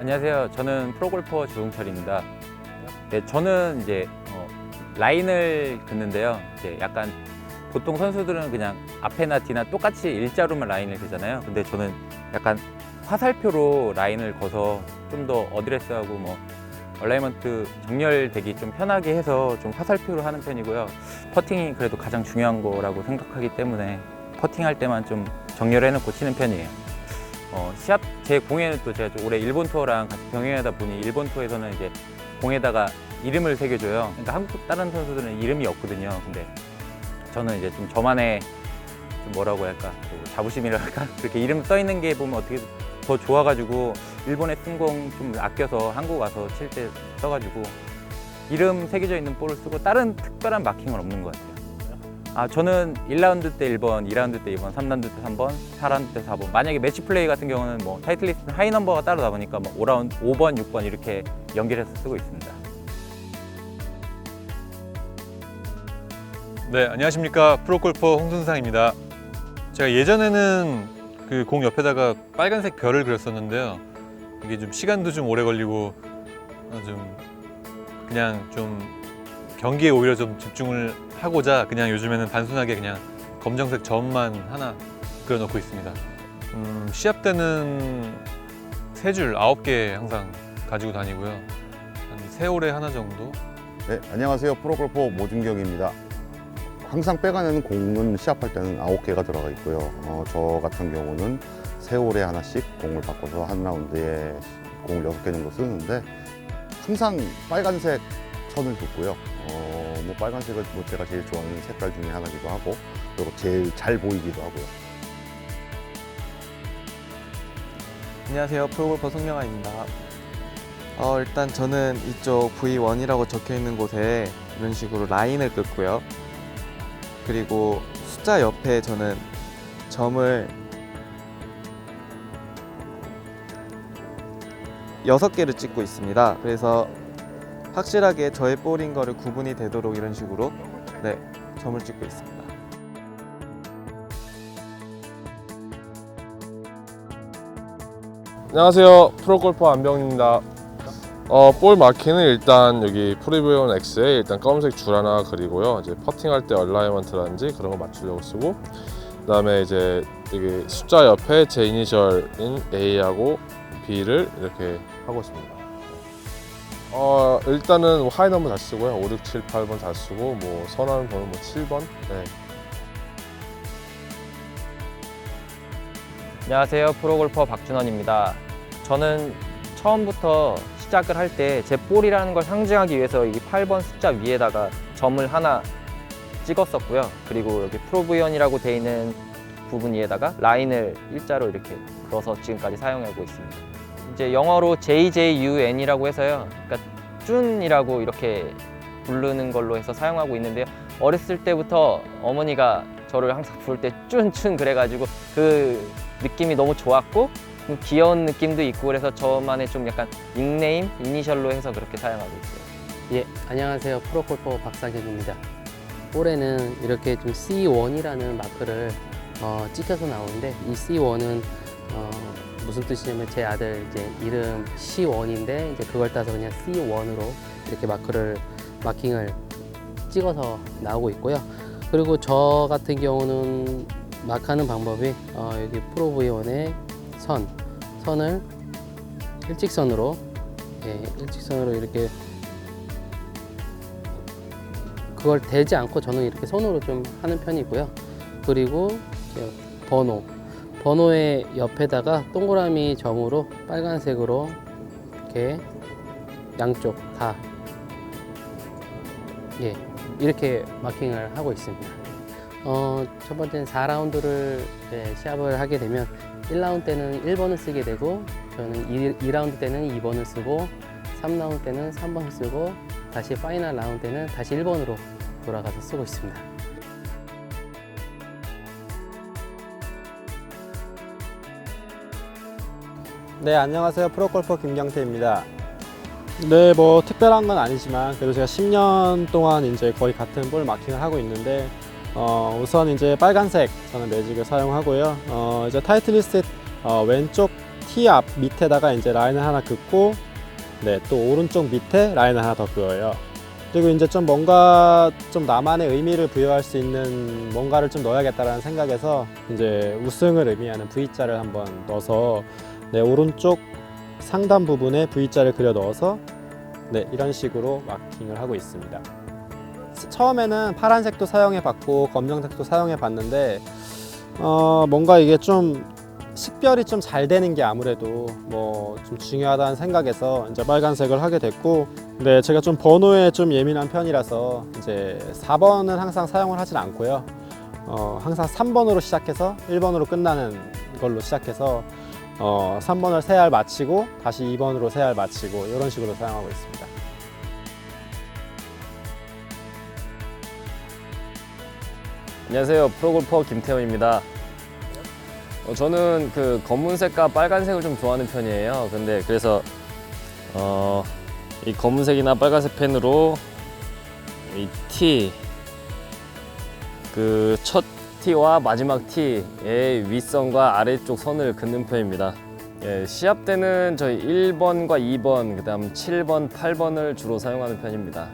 안녕하세요. 저는 프로골퍼 주홍철입니다. 네, 저는 이제 어, 라인을 긋는데요. 이제 약간 보통 선수들은 그냥 앞에나 뒤나 똑같이 일자로만 라인을 그잖아요. 근데 저는 약간 화살표로 라인을 거서 좀 더 어드레스하고 뭐 얼라이먼트 정렬되기 좀 편하게 해서 좀 화살표로 하는 편이고요. 퍼팅이 그래도 가장 중요한 거라고 생각하기 때문에 퍼팅할 때만 좀 정렬해놓고 치는 편이에요. 어, 시합 제 공에는 또 제가 좀 올해 일본 투어랑 같이 병행하다 보니 일본 투어에서는 이제 공에다가 이름을 새겨줘요. 그러니까 한국 다른 선수들은 이름이 없거든요. 근데 저는 이제 좀 저만의 좀 뭐라고 할까 그 자부심이라 할까 그렇게 이름 써 있는 게 보면 어떻게 더 좋아가지고 일본에 쓴공좀 아껴서 한국 와서 칠 때 써가지고 이름 새겨져 있는 볼을 쓰고 다른 특별한 마킹은 없는 것 같아요. 아 저는 1라운드 때 1번, 2라운드 때 2번, 3라운드 때 3번, 4라운드 때 4번. 만약에 매치 플레이 같은 경우는 뭐 타이틀리스트 하이 넘버가 따로 나오니까 뭐 5라운드 5번, 6번 이렇게 연결해서 쓰고 있습니다. 네, 안녕하십니까. 프로골퍼 홍순상입니다. 제가 예전에는 그 공 옆에다가 빨간색 별을 그렸었는데요. 이게 좀 시간도 좀 오래 걸리고 어, 좀 그냥 좀 경기에 오히려 좀 집중을 하고자 그냥 요즘에는 단순하게 그냥 검정색 점만 하나 그려놓고 있습니다. 음, 시합 때는 세 줄 아홉 개 항상 가지고 다니고요. 한 세 올에 하나 정도 네, 안녕하세요. 프로골퍼 모준경입니다. 항상 빼가는 공은 시합할 때는 9개가 들어가 있고요. 어, 저 같은 경우는 세월에 하나씩 공을 바꿔서 한 라운드에 공을 6개 정도 쓰는데 항상 빨간색 선을 긋고요. 어, 뭐 빨간색은 뭐 제가 제일 좋아하는 색깔 중에 하나기도 하고 그리고 제일 잘 보이기도 하고요. 안녕하세요. 프로골퍼 송명아입니다. 어, 일단 저는 이쪽 V1이라고 적혀 있는 곳에 이런 식으로 라인을 긋고요. 그리고 숫자 옆에 저는 점을 여섯 개를 찍고 있습니다. 그래서 확실하게 저의 볼인 거를 구분이 되도록 이런 식으로 네, 점을 찍고 있습니다. 안녕하세요. 프로골퍼 안병입니다. 어, 볼 마킹은 일단 여기 프리뷰온 X에 일단 검은색 줄 하나 그리고요. 이제 퍼팅할 때 얼라이먼트라든지 그런 거 맞추려고 쓰고 그다음에 이제 여기 숫자 옆에 제 이니셜인 A하고 B를 이렇게 하고 있습니다. 어, 일단은 하이 넘버 다 쓰고요. 5, 6, 7, 8번 다 쓰고 뭐 선호하는 번호 뭐 7번. 네. 안녕하세요. 프로골퍼 박준원입니다. 저는 처음부터 시작을 할 때 제 볼이라는 걸 상징하기 위해서 이 8번 숫자 위에다가 점을 하나 찍었었고요. 그리고 여기 프로브이언이라고 돼 있는 부분 위에다가 라인을 일자로 이렇게 그어서 지금까지 사용하고 있습니다. 이제 영어로 JJUN이라고 해서요. 그러니까 쭌이라고 이렇게 부르는 걸로 해서 사용하고 있는데요. 어렸을 때부터 어머니가 저를 항상 부를 때 쭌쭌 그래가지고 그 느낌이 너무 좋았고 좀 귀여운 느낌도 있고 그래서 저만의 좀 약간 닉네임, 이니셜로 해서 그렇게 사용하고 있어요. 예, 안녕하세요. 프로골퍼 박상현입니다. 올해는 이렇게 좀 C1이라는 마크를 어, 찍혀서 나오는데 이 C1은 어, 무슨 뜻이냐면 제 아들 이제 이름 C1인데 이제 그걸 따서 그냥 C1으로 이렇게 마크를 마킹을 찍어서 나오고 있고요. 그리고 저 같은 경우는 마크하는 방법이 어, 여기 프로브이원의 선, 선을 일직선으로 예, 일직선으로 이렇게 그걸 대지 않고 저는 이렇게 손으로 좀 하는 편이고요. 그리고 번호, 번호의 옆에다가 동그라미 점으로 빨간색으로 이렇게 양쪽 다 예, 이렇게 마킹을 하고 있습니다. 어, 첫 번째는 4라운드를 시합을 하게 되면 1라운드 때는 1번을 쓰게 되고 저는 2, 라운드 때는 2번을 쓰고 3라운드 때는 3번을 쓰고 다시 파이널 라운드 때는 다시 1번으로 돌아가서 쓰고 있습니다. 네, 안녕하세요. 프로골퍼 김경태입니다. 네, 뭐 특별한 건 아니지만 그래도 제가 10년 동안 이제 거의 같은 볼 마킹을 하고 있는데 어, 우선 이제 빨간색 저는 매직을 사용하고요. 어, 이제 타이틀리스트 어, 왼쪽 티 앞 밑에다가 이제 라인을 하나 긋고 네, 또 오른쪽 밑에 라인을 하나 더 그어요. 그리고 이제 좀 뭔가 좀 나만의 의미를 부여할 수 있는 뭔가를 좀 넣어야겠다라는 생각에서 이제 우승을 의미하는 V자를 한번 넣어서 네, 오른쪽 상단 부분에 V자를 그려 넣어서 네, 이런 식으로 마킹을 하고 있습니다. 처음에는 파란색도 사용해 봤고 검정색도 사용해 봤는데 어, 뭔가 이게 좀 식별이 좀 잘 되는 게 아무래도 뭐 좀 중요하다는 생각에서 이제 빨간색을 하게 됐고 네 제가 좀 번호에 좀 예민한 편이라서 이제 4번은 항상 사용을 하진 않고요 어, 항상 3번으로 시작해서 1번으로 끝나는 걸로 시작해서 어, 3번을 세알 마치고 다시 2번으로 세알 마치고 이런 식으로 사용하고 있습니다. 안녕하세요. 프로골퍼 김태훈입니다. 어, 저는 그 검은색과 빨간색을 좀 좋아하는 편이에요. 근데 그래서 어, 이 검은색이나 빨간색 펜으로 이 티, 그 첫 티와 마지막 티의 윗선과 아래쪽 선을 긋는 편입니다. 예, 시합 때는 저희 1번과 2번, 그 다음 7번, 8번을 주로 사용하는 편입니다.